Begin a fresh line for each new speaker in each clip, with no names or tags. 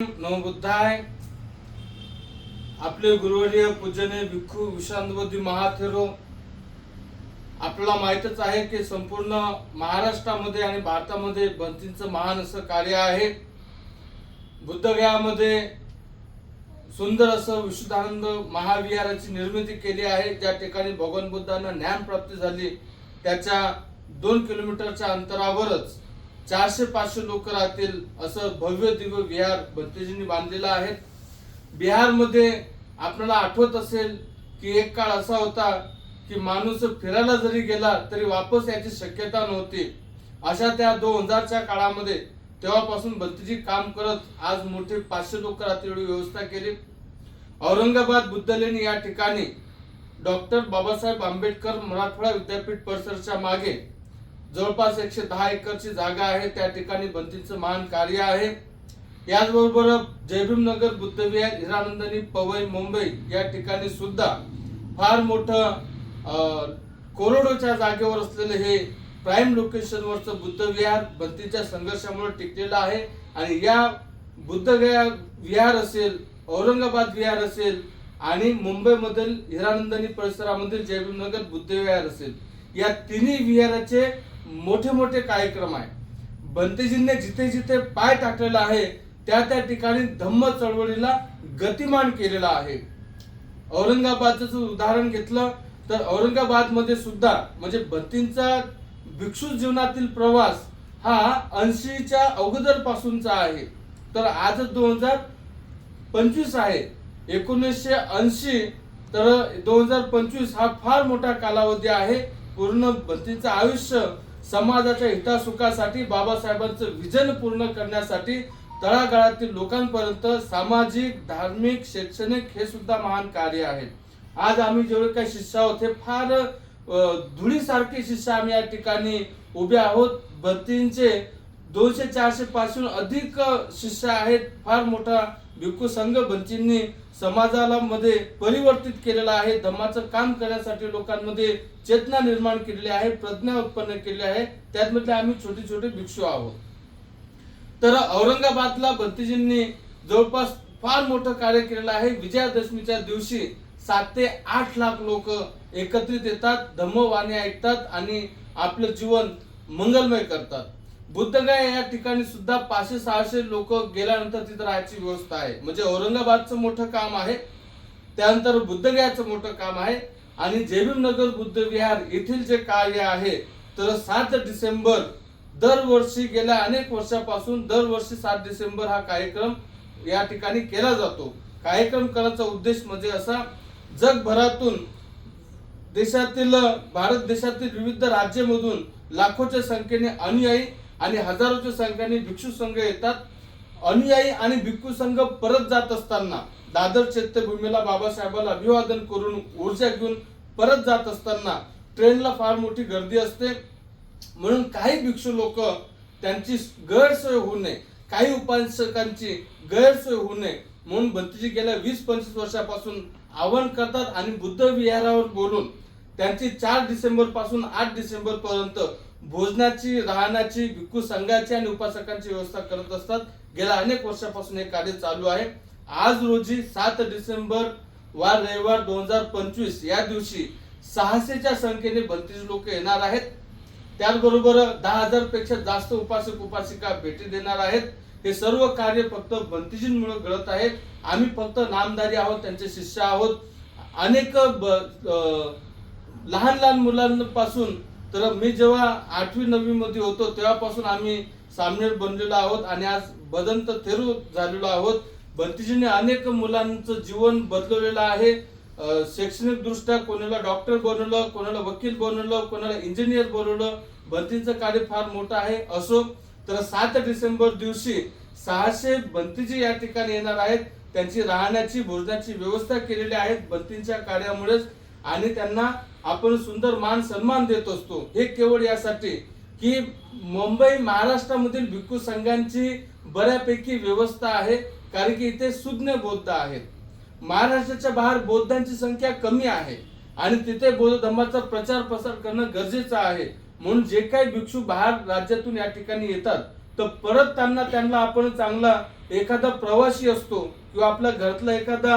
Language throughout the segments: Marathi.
नवबुद्धाय आपले गुरुवर्य पूजने भिक्खू विश्रांतबोधी महाथेरो आपल्याला माहीतच आहे की संपूर्ण महाराष्ट्रामध्ये आणि भारतामध्ये बंतींचं महान असं कार्य आहे. बुद्धगयामध्ये सुंदर असं विशुद्धानंद महाविहाराची निर्मिती केली आहे. ज्या ठिकाणी भगवान बुद्धांना ज्ञान प्राप्ती झाली त्याच्या दोन किलोमीटरच्या अंतरावरच चारशे पाचशे लोक राहतील असं भव्य दिव्य विहार भंतेजींनी बांधलेलं आहे. बिहारमध्ये आपल्याला आठवत असेल की एक काळ असा होता की माणूस फिरायला जरी गेला तरी वापस याची शक्यता नव्हती. अशा त्या दोन हजारच्या काळामध्ये तेव्हापासून भंतेजी काम करत आज मोठे पाचशे लोक राहतील एवढी व्यवस्था केली. औरंगाबाद बुद्धलेणी या ठिकाणी डॉक्टर बाबासाहेब आंबेडकर मराठवाडा विद्यापीठ परिसरच्या मागे जवळपास एकशे दहा एकरची जागा आहे त्या ठिकाणी बंतीचं महान कार्य आहे. याचबरोबर जयभीमनगर बुद्धविहार हिरानंदनी पवई मुंबई या ठिकाणी सुद्धा फार मोठं कोरोडोच्या जागेवर असलेलं हे प्राईम लोकेशनवरचं बुद्धविहार बंतीच्या संघर्षामुळे टिकलेलं आहे. आणि या बुद्धगया विहार असेल औरंगाबाद विहार असेल आणि मुंबईमधील हिरानंदनी परिसरामधील जयभीमनगर बुद्ध विहार असेल या तिन्ही विहाराचे मोठे मोठे कार्यक्रम आहे. बंतेजींनी जिथे जिथे पाय टाकलेला आहे त्या त्या ठिकाणी धम्म चळवळीला गतिमान केलेला आहे. औरंगाबादचं जर उदाहरण घेतलं तर औरंगाबादमध्ये सुद्धा म्हणजे बंतींचा भिक्षू जीवनातील प्रवास हा ऐंशीच्या अगोदर पासूनचा आहे. तर आज दोन हजार पंचवीस आहे. एकोणीसशे ऐंशी तर दोन हजार पंचवीस हा फार मोठा कालावधी आहे. पूर्ण बंतीचं आयुष्य समाजाच्या हितासुखासाठी बाबासाहेबांचं विजन पूर्ण करण्यासाठी तळागाळातील लोकांपर्यंत सामाजिक धार्मिक शैक्षणिक हे सुद्धा महान कार्य आहे. आज आम्ही जेवढे काही शिष्य आहोत हे फार धुळीसारखी धुळीसारखे शिष्य आम्ही या ठिकाणी उभे आहोत. भरतींचे दोनशे चारशे पासून अधिक शिष्य आहेत. फार मोठा भिक्खू संघ बंचींनी समाजाला मध्ये परिवर्तित केलेला आहे. धम्माचं काम करण्यासाठी लोकांमध्ये चेतना निर्माण केलेली आहे प्रज्ञा उत्पन्न केली आहे. त्यातमध्ये आम्ही छोटे छोटे भिक्षू आहोत. तर औरंगाबादला बंतीजींनी जवळपास फार मोठं कार्य केलेलं आहे. विजयादशमीच्या दिवशी सात ते आठ लाख लोक एकत्रित येतात धम्मवाणी ऐकतात आणि आपलं जीवन मंगलमय करतात. बुद्धगया या ठिकाणी सुद्धा पाचशे सहाशे लोक गेल्यानंतर तिथं राहायची व्यवस्था आहे. म्हणजे औरंगाबादचं मोठं काम आहे त्यानंतर बुद्धगयाचं मोठं काम आहे आणि नगर बुद्ध विहार येथील जे कार्य आहे तर सात डिसेंबर दरवर्षी गेल्या अनेक वर्षापासून दरवर्षी सात डिसेंबर हा कार्यक्रम या ठिकाणी केला जातो. कार्यक्रम करण्याचा उद्देश म्हणजे असा जगभरातून देशातील भारत देशातील विविध राज्यामधून लाखोच्या संख्येने अनुयायी आणि हजारोच्या संख्येने भिक्षू संघ येतात. अनुयायी आणि भिक्खू संघ परत जात असताना दादर चैत्यभूमीला बाबासाहेबाला अभिवादन करून ऊर्जा घेऊन परत जात असताना ट्रेनला फार मोठी गर्दी असते. म्हणून काही भिक्षू लोक त्यांची गैरसोय होऊ नये. काही उपासकांची गैरसोय होऊ नये. म्हणून भंतीजी गेल्या वीस पंचवीस वर्षापासून आवाहन करतात आणि बुद्ध विहारावर बोलून त्यांची चार डिसेंबरपासून आठ डिसेंबर पर्यंत भोजनाची राहण्याची भिक्खू संघाची आणि उपासकांची व्यवस्था करत असतात. गेल्या अनेक वर्षापासून हे कार्य चालू आहे. आज रोजी सात डिसेंबर वार रविवार दोन हजार पंचवीस या दिवशी सहाशेच्या संख्येने बत्तीस लोक येणार आहेत. त्याचबरोबर दहा हजारपेक्षा जास्त उपासक उपासिका भेटी देणार आहेत. हे सर्व कार्य फक्त बंतीजींमुळे घडत आहे. आम्ही फक्त नामधारी आहोत त्यांचे शिष्य आहोत. अनेक ब- लहान लहान मुलांपासून तर मी जेव्हा आठवी नववी मध्ये होतो तेव्हापासून आम्ही सामनेर बनलेलो आहोत आणि आज बदंत थेरू झालेलो आहोत. बंतीजीने अनेक मुलांचं जीवन बदलवलेलं आहे. शैक्षणिकदृष्ट्या शैक्षणिक दृष्ट्या कोणाला डॉक्टर बनवलं कोणाला वकील बनवलं कोणाला इंजिनियर बनवलं बंतीचं कार्य फार मोठं आहे. असो तर सात डिसेंबर दिवशी सहाशे बंतीजी या ठिकाणी येणार आहेत. त्यांची राहण्याची भोजनाची व्यवस्था केलेली आहे. बंतींच्या कार्यामुळेच आणि त्यांना आपण सुंदर मान सन्मान देत असतो. हे केवळ यासाठी की मुंबई महाराष्ट्रामधील भिक्खू संघांची बऱ्यापैकी व्यवस्था आहे कारण की इथे सुज्ञ बौद्ध आहेत. महाराष्ट्राच्या बाहेर बौद्धांची संख्या कमी आहे आणि तिथे बौद्ध धर्माचा प्रचार प्रसार करणं गरजेचं आहे. म्हणून जे काही भिक्षू बाहेर राज्यातून या ठिकाणी येतात तर परत त्यांना त्यांना आपण चांगला एखादा प्रवासी असतो किंवा आपल्या घरातला एखादा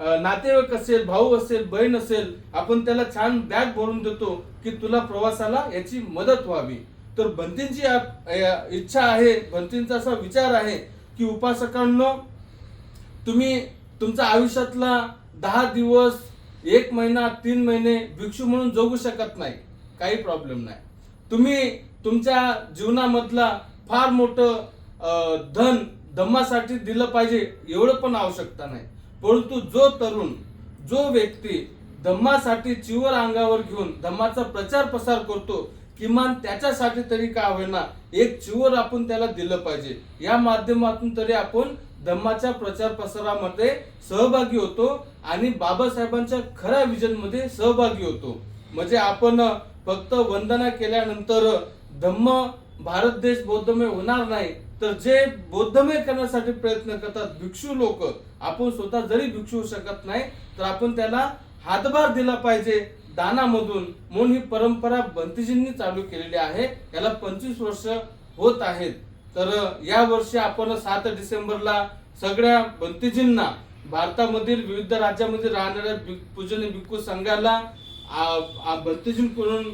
नातेवाईक असेल भाऊ असेल बहीण असेल आपण त्याला छान बॅग भरून देतो की तुला प्रवासाला याची मदत व्हावी. तर भंतींची इच्छा आहे भंतींचा असा विचार आहे की उपासकांनो तुम्ही तुमचा आयुष्यातला दहा दिवस एक महिना तीन महिने भिक्षू म्हणून जगू शकत नाही. काही प्रॉब्लेम नाही. तुम्ही तुमच्या जीवनामधला फार मोठं धन धम्मासाठी दिलं पाहिजे एवढं पण आवश्यकता नाही. परंतु जो तरुण जो व्यक्ती धम्मासाठी चिवर अंगावर घेऊन धम्माचा प्रचार प्रसार करतो किमान त्याच्यासाठी तरी का होईना एक चिवर आपण त्याला दिलं पाहिजे. या माध्यमातून तरी आपण धम्माच्या प्रचार प्रसारामध्ये सहभागी होतो आणि बाबासाहेबांच्या खऱ्या विजनमध्ये सहभागी होतो. म्हणजे आपण फक्त वंदना केल्यानंतर धम्म भारत देश बौद्धमय होणार नाही तर जे बौद्धमय करण्यासाठी प्रयत्न करतात भिक्षू लोक आपण स्वतः जरी भिक्षू होऊ शकत नाही तर आपण त्याला हातभार दिला पाहिजे दानामधून. म्हणून ही परंपरा बंतीजींनी चालू केलेली आहे. याला पंचवीस वर्ष होत आहेत. तर या वर्षी आपण सात डिसेंबरला सगळ्या बंतीजींना भारतामधील विविध राज्यामध्ये राहणाऱ्या पूजन भिक्खू संघाला बंतीजींकडून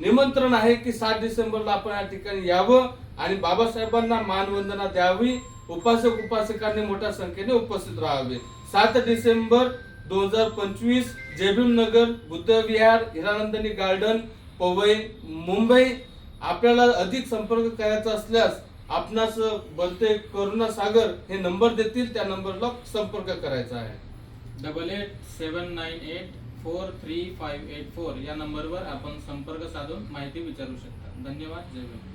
निमंत्रण आहे की सात डिसेंबरला आपण या ठिकाणी यावं. आणि बाबासाहेबांना मानवंदना द्यावी उपासक उपासकांनी मोठ्या संख्येने उपस्थित राहावे. सात डिसेंबर दोन हजार पंचवीस जेबीम नगर बुद्ध विहार हिरानंदनी गार्डन पवई मुंबई. आपल्याला अधिक संपर्क करायचा असल्यास आपणास बनते करुणा सागर हे नंबर देतील त्या नंबरला संपर्क करायचा आहे.
Double eight seven nine eight four three five eight four या नंबरवर आपण संपर्क साधून माहिती विचारू शकता. धन्यवाद जय भीम